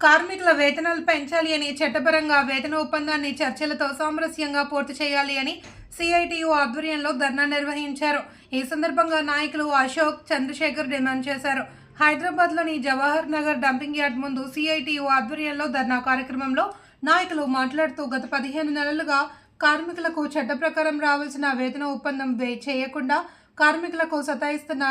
కార్మికుల వేతనాలు పెంచాలి అని చట్టపరంగా వేతన ఒప్పందాన్ని చర్చలతో సామరస్యంగా పూర్తి చేయాలి అని సిఐటియు ఆధ్వర్యంలో ధర్నా నిర్వహించారు. ఈ సందర్భంగా నాయకులు అశోక్ చంద్రశేఖర్ డిమాండ్ చేశారు. హైదరాబాద్లోని జవహర్ నగర్ డంపింగ్ యార్డ్ ముందు సిఐటియు ఆధ్వర్యంలో ధర్నా కార్యక్రమంలో నాయకులు మాట్లాడుతూ గత పదిహేను నెలలుగా కార్మికులకు చట్ట ప్రకారం రావాల్సిన వేతన ఒప్పందం వే చేయకుండా కార్మికులకు సతాయిస్తున్న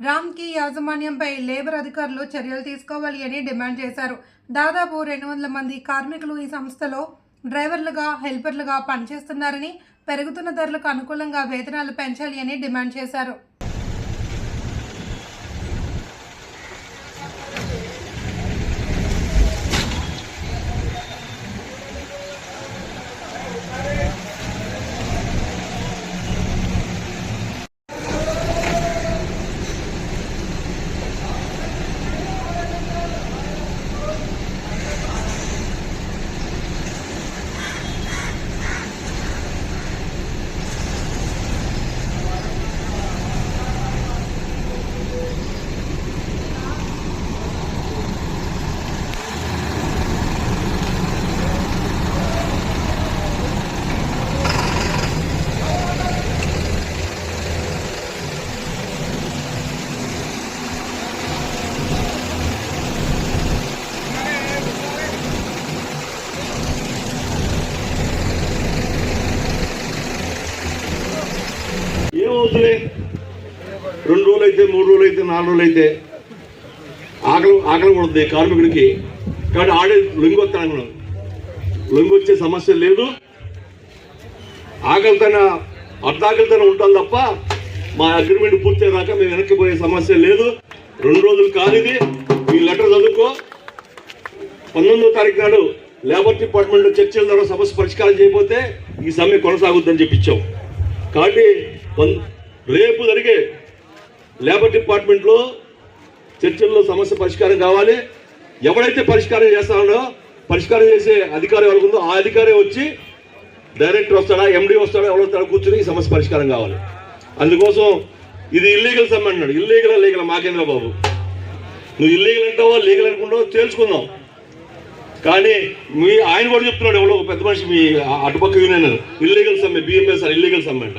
రామ్కి యాజమాన్యంపై లేబర్ అధికారులు చర్యలు తీసుకోవాలి అని డిమాండ్ చేశారు. దాదాపు రెండు వందల మంది కార్మికులు ఈ సంస్థలో డ్రైవర్లుగా హెల్పర్లుగా పనిచేస్తున్నారని పెరుగుతున్న ధరలకు అనుకూలంగా వేతనాలు పెంచాలి అని డిమాండ్ చేశారు ఏమవుతుంది రెండు రోజులు అయితే మూడు రోజులు అయితే నాలుగు రోజులు అయితే ఆకలి ఆకలి పడుతుంది కార్మికుడికి. కాబట్టి ఆడే లొంగొత్తాను లొంగొచ్చే సమస్య లేదు. ఆకలితన అర్ధాకలితన ఉంటాం తప్ప మా అగ్రిమెంట్ పూర్తయ్యాక మేము వెనక్కి పోయే సమస్య లేదు. రెండు రోజులు కాదు ఇది. ఈ లెటర్ చదువుకో. పంతొమ్మిదో తారీఖు నాడు లేబర్ డిపార్ట్మెంట్ చర్చల ద్వారా సమస్య పరిష్కారం చేయకపోతే ఈ సమ్మె కొనసాగుద్దని చెప్పించాం కాబట్టి రేపు జరిగే లేబర్ డిపార్ట్మెంట్లో చర్చల్లో సమస్య పరిష్కారం కావాలి. ఎవడైతే పరిష్కారం చేస్తాడో పరిష్కారం చేసే అధికారి ఎవరికి ఉందో ఆ అధికారి వచ్చి డైరెక్టర్ వస్తాడా ఎండీ వస్తాడా ఎవరు వస్తాడా కూర్చుని ఈ సమస్య పరిష్కారం కావాలి. అందుకోసం ఇది ఇల్లీగల్ సమ్మె అన్నాడు. ఇల్లీగల్ లీగల్ మాకేంద్ర బాబు. నువ్వు ఇల్లీగల్ అంటావో లీగల్ అనుకుంటావో తేల్చుకుందాం. కానీ మీ ఆయన కూడా చెప్తున్నాడు ఎవడో పెద్ద మనిషి మీ అటుపక్క యూనియన్ ఇల్లీగల్ సమ్మె బిఎంఎస్ ఇల్లీగల్ సమ్మె అంట.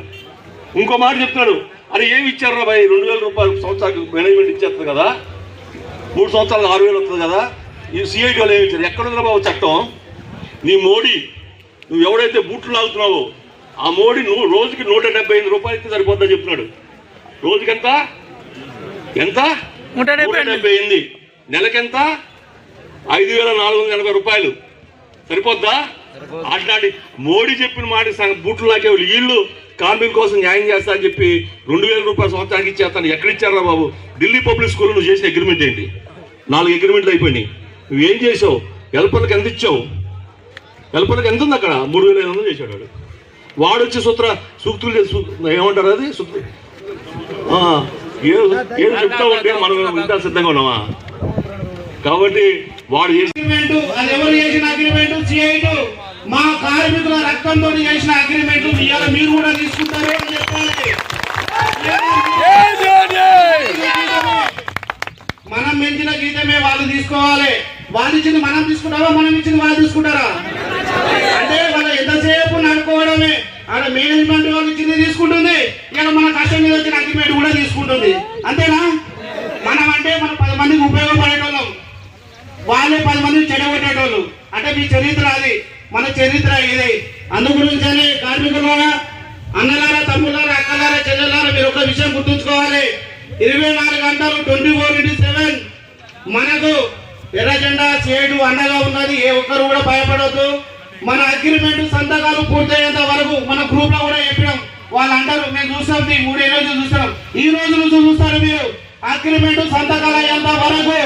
ఇంకో మాట చెప్తున్నాడు. అరే ఏమి ఇచ్చారు రా భయ్ రెండు వేల రూపాయలు సంవత్సరానికి మేనేజ్మెంట్ ఇచ్చేస్తుంది కదా. మూడు సంవత్సరాలు ఆరు వేలు వస్తుంది కదా. ఈ సిఐటి వాళ్ళు ఏమి ఇచ్చారు? ఎక్కడ బాబు చట్టం? నీ మోడీ నువ్వు ఎవడైతే బూట్లు లాగుతున్నావో ఆ మోడీ నువ్వు రోజుకి నూట డెబ్బై ఐదు రూపాయలు ఇస్తే సరిపోద్దని చెప్తున్నాడు. రోజుకి ఎంత? ఎంత? నూట డెబ్బై నూట డెబ్బై ఎనిమిది. నెలకెంత ఐదు వేల నాలుగు వందల ఎనభై రూపాయలు. సరిపోద్దా? అట్లాంటి మోడీ చెప్పిన మాట బూట్లు లాగే వీళ్ళు కార్మికుల కోసం న్యాయం చేస్తా అని చెప్పి రెండు వేల రూపాయల సంవత్సరానికి ఇచ్చేస్తాను. ఎక్కడ ఇచ్చారా బాబు? ఢిల్లీ పబ్లిక్ స్కూల్లో నువ్వు చేసిన అగ్రిమెంట్ ఏంటి? నాలుగు అగ్రిమెంట్లు అయిపోయినాయి. నువ్వేం చేసావు హెల్పర్లకు ఎంత ఇచ్చావు? హెల్పర్లకు ఎంత ఉంది అక్కడ? మూడు వేల ఐదు వందలు చేశాడు వాడు. వాడు వచ్చి సూత్ర సూక్తులు ఏమంటారు అది? సూత్ర ఆ, ఏదో ఏదో చెప్తా ఉంటే మనం వింటా సిద్ధంగా ఉన్నామా? కాబట్టి వాడు చేసి అగ్రిమెంట్ అది ఎవరు చేసిన అగ్రిమెంట్ మా కార్మికుల రక్తంతో చేసిన అగ్రిమెంట్ ఇవాళ మీరు కూడా తీసుకుంటారు అని చెప్పాలి. మనం పెంచిన గీతమే వాళ్ళు తీసుకోవాలి. వాళ్ళు ఇచ్చింది మనం తీసుకుంటామా? మనం ఇచ్చింది వాళ్ళు తీసుకుంటారా? అంటే వాళ్ళు ఎంతసేపు నడుకోవడమే ఆడ మేనేజ్మెంట్ వాళ్ళు ఇచ్చింది తీసుకుంటుంది. ఇక్కడ మన కష్టం మీద వచ్చిన అగ్రిమెంట్ కూడా తీసుకుంటుంది అంతేనా మనం అంటే మన పది మందికి ఉపయోగపడేటోళ్ళం వాళ్ళే పది మంది చెడగొట్టేటోళ్ళు అంటే మీ చరిత్ర అది మన చరిత్ర ఇది కార్మికులారా అన్నలారా తమ్ములారా అక్కలారా చెల్లెలారా మీరు ఒక విషయం గుర్తుంచుకోవాలి. ఇరవై నాలుగు గంటలు ట్వంటీ ఫోర్ ఇంటూ సెవెన్ మనకు ఎర్ర జెండా చేయడు అండగా ఉన్నది. ఏ ఒక్కరు కూడా భయపడద్దు. మన అగ్రిమెంట్ సంతకాలు పూర్తయ్యేంత వరకు మన గ్రూప్లో కూడా చెప్పినాం. వాళ్ళు అంటారు మేము చూస్తాం ఈ మూడే రోజు చూస్తాం. ఈ రోజు నుంచి చూస్తారు మీరు. అగ్రిమెంట్ సంతకాలు అయ్యేంత వరకు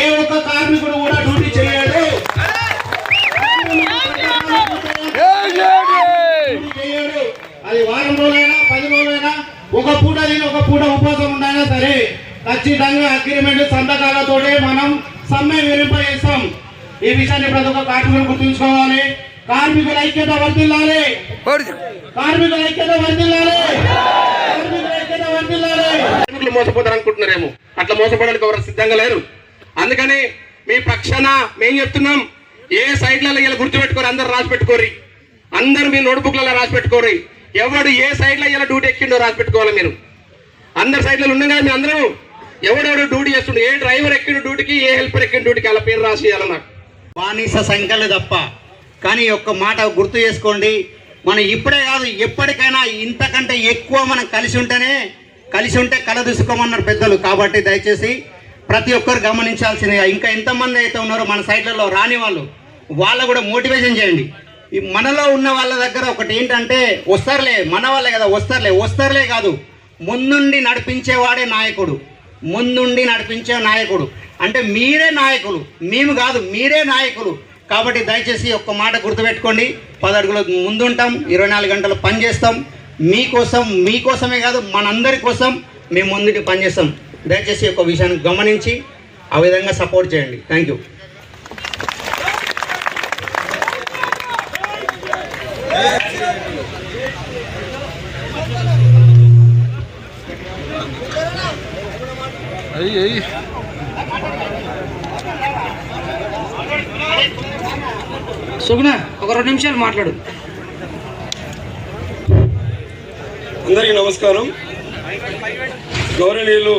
ఏ ఒక్క కార్మికుడు కూడా డ్యూటీ చేయలేదు అది వారం రోజులైనా పది రోజులైనా ఒక పూట తిని ఒక పూట ఉపవాసం ఉండైనా సరే ఖచ్చితంగా అగ్రిమెంట్ సంతకాలతోనే మనం సమ్మె విరింపజేస్తాం ఈ విషయాన్ని ప్రతి ఒక్క కార్మికులు గుర్తుంచుకోవాలి. కార్మికుల ఐక్యత వర్తిల్లాలి కార్మికుల ఐక్యత వర్తిల్లాలి కార్మికుల కార్మికులు మోసపోతారు అనుకుంటున్నారేమో. అట్లా మోసపోవడానికి ఎవరు సిద్ధంగా లేరు. అందుకని మీ పక్షాన మేము చెప్తున్నాం. ఏ సైట్లలో ఇలా గుర్తుపెట్టుకోరు? అందరు రాసి పెట్టుకోరి అందరు మీ నోట్బుక్లలో రాసి పెట్టుకోరి ఎవడు ఏ సైడ్లో ఇలా డ్యూటీ ఎక్కిండో రాసి పెట్టుకోవాలి మీరు. అందరి సైడ్లలో ఉన్నాం కదా మీ అందరూ ఎవడెవడు డ్యూటీ చేస్తుండే? ఏ డ్రైవర్ ఎక్కిన డ్యూటీకి? ఏ హెల్పర్ ఎక్కిన డ్యూటీకి? అలా పేరు రాసి నాకు బానిస సంఖ్యలు తప్ప. కానీ ఒక్క మాట గుర్తు చేసుకోండి. మనం ఇప్పుడే కాదు ఎప్పటికైనా ఇంతకంటే ఎక్కువ మనం కలిసి ఉంటేనే కలిసి ఉంటే కలదీసుకోమన్నారు పెద్దలు. కాబట్టి దయచేసి ప్రతి ఒక్కరు గమనించాల్సిందిగా. ఇంకా ఎంతమంది అయితే ఉన్నారో మన సైట్లలో రాని వాళ్ళు వాళ్ళ కూడా మోటివేషన్ చేయండి. ఈ మనలో ఉన్న వాళ్ళ దగ్గర ఒకటి ఏంటంటే వస్తారులే మన వాళ్ళే కదా వస్తారులే వస్తారులే కాదు. ముందుండి నడిపించేవాడే నాయకుడు. ముందుండి నడిపించే నాయకుడు. అంటే మీరే నాయకులు. మేము కాదు మీరే నాయకులు. కాబట్టి దయచేసి ఒక్క మాట గుర్తుపెట్టుకోండి. పది ముందుంటాం ఇరవై నాలుగు గంటలు పనిచేస్తాం మీకోసం మీకోసమే కాదు మనందరి కోసం మేము ముందుకి పనిచేస్తాం దయచేసి ఒక విషయాన్ని గమనించి ఆ విధంగా సపోర్ట్ చేయండి. థ్యాంక్ యూ సుగుణ ఒక రెండు నిమిషాలు మాట్లాడు. అందరికీ నమస్కారం. గౌరవనీయులు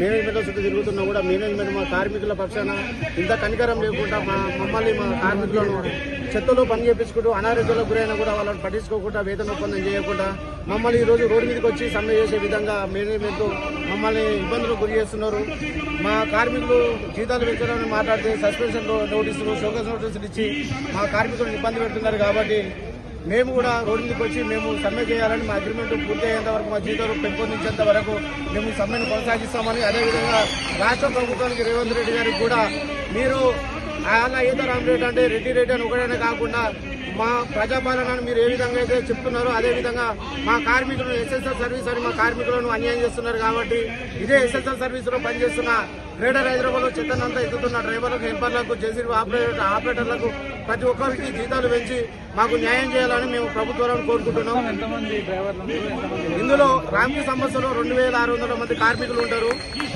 మేనేజ్మెంట్ చుట్టూ తిరుగుతున్నా కూడా మేనేజ్మెంట్ మా కార్మికుల పక్షాన ఇంత కనికరం లేకుండా మా మమ్మల్ని మా కార్మికులను చెత్తలో పని చేపించుకుంటూ అనారోగ్యాలకు గురైనా కూడా వాళ్ళని పట్టించుకోకుండా వేతన ఒప్పందం చేయకుండా మమ్మల్ని ఈరోజు రోడ్డు మీదకి వచ్చి సమ్మె చేసే విధంగా మేనేజ్మెంట్ మమ్మల్ని ఇబ్బందులకు గురి చేస్తున్నారు. మా కార్మికులు జీతాలు పెంచడానికి మాట్లాడితే సస్పెన్షన్ నోటీసులు షోకస్ నోటీసులు ఇచ్చి మా కార్మికులను ఇబ్బంది పెడుతున్నారు కాబట్టి మేము కూడా రోడ్డు మీదకి వచ్చి మేము సమ్మె చేయాలని మా అగ్రిమెంట్ పూర్తి అయ్యేంత వరకు మా జీతాలు పెంపొందించేంత వరకు మేము సమ్మెను కొనసాగిస్తామని అదేవిధంగా రాష్ట్ర ప్రభుత్వానికి రేవంత్ రెడ్డి గారికి కూడా మీరు ఆయన ఈత రామరెడ్డి అంటే రెడ్డి రెడ్డి అని ఒకటనే కాకుండా మా ప్రజాపాలనను మీరు ఏ విధంగా అయితే చెప్తున్నారో అదే విధంగా మా కార్మికులను ఎస్ఎస్ఎల్ సర్వీస్ అని మా కార్మికులను అన్యాయం చేస్తున్నారు కాబట్టి ఇదే ఎస్ఎస్ఎల్ సర్వీసులో పనిచేస్తున్న గ్రేటర్ హైదరాబాద్లో చెత్తనంతా ఎత్తుతున్న డ్రైవర్లకు హెల్పర్లకు జేసీబీ ఆపరేటర్ ఆపరేటర్లకు ప్రతి ఒక్కరికి జీతాలు పెంచి మాకు న్యాయం చేయాలని మేము ప్రభుత్వాలను కోరుకుంటున్నాం. ఇందులో రామ్కి సంస్థలో రెండు వేల ఆరు వందల మంది కార్మికులు ఉంటారు.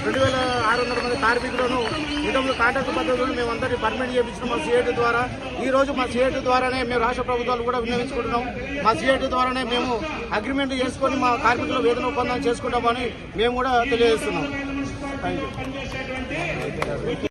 రెండు వేల ఆరు వందల మంది కార్మికులను ఇంతకుముందు కాంట్రాక్ట్ పద్ధతులను మేము అందరినీ పర్మిట్ చేయించిన మా సిఐటి ద్వారా. ఈ రోజు మా సిఐటి ద్వారానే మేము రాష్ట్ర ప్రభుత్వాలు కూడా వినియోగించుకుంటున్నాం. మా సిఐటి ద్వారానే మేము అగ్రిమెంట్ చేసుకొని మా కార్మికుల వేతన ఒప్పందం చేసుకుంటామని మేము కూడా తెలియజేస్తున్నాం. Thank you